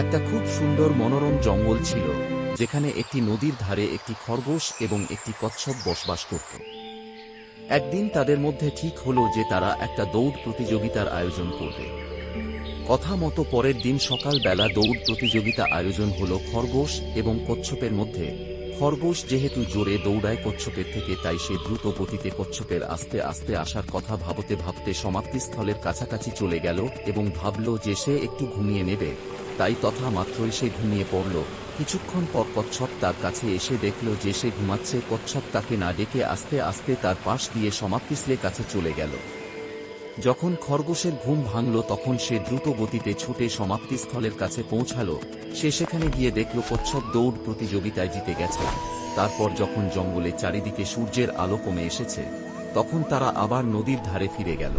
একটা খুব সুন্দর মনোরম জঙ্গল ছিল, যেখানে একটি নদীর ধারে একটি খরগোশ এবং একটি কচ্ছপ বসবাস করত। একদিন তাদের মধ্যে ঠিক হলো যে তারা একটা দৌড় প্রতিযোগিতার আয়োজন করবে। কথা মতো পরের দিন সকালবেলা দৌড় প্রতিযোগিতা আয়োজন হলো খরগোশ এবং কচ্ছপের মধ্যে। খরগোশ যেহেতু জোরে দৌড়ায় কচ্ছপের থেকে, তাই সে দ্রুত গতিতে কচ্ছপের আস্তে আস্তে আসার কথা ভাবতে ভাবতে সমাপ্তিস্থলের কাছাকাছি চলে গেল এবং ভাবল যে সে একটু ঘুমিয়ে নেবে। তাই তথা মাত্রই সে ঘুমিয়ে পড়ল। কিছুক্ষণ পর কচ্ছপ তার কাছে এসে দেখল যে সে ঘুমাচ্ছে। কচ্ছপ তাকে না ডেকে আস্তে আস্তে তার পাশ দিয়ে সমাপ্তিস্থলের কাছে চলে গেল। যখন খরগোশের ঘুম ভাঙল, তখন সে দ্রুত গতিতে ছুটে সমাপ্তিস্থলের কাছে পৌঁছালো। সে সেখানে গিয়ে দেখল কচ্ছপ দৌড় প্রতিযোগিতায় জিতে গেছে। তারপর যখন জঙ্গলে চারিদিকে সূর্যের আলো কমে এসেছে, তখন তারা আবার নদীর ধারে ফিরে গেল।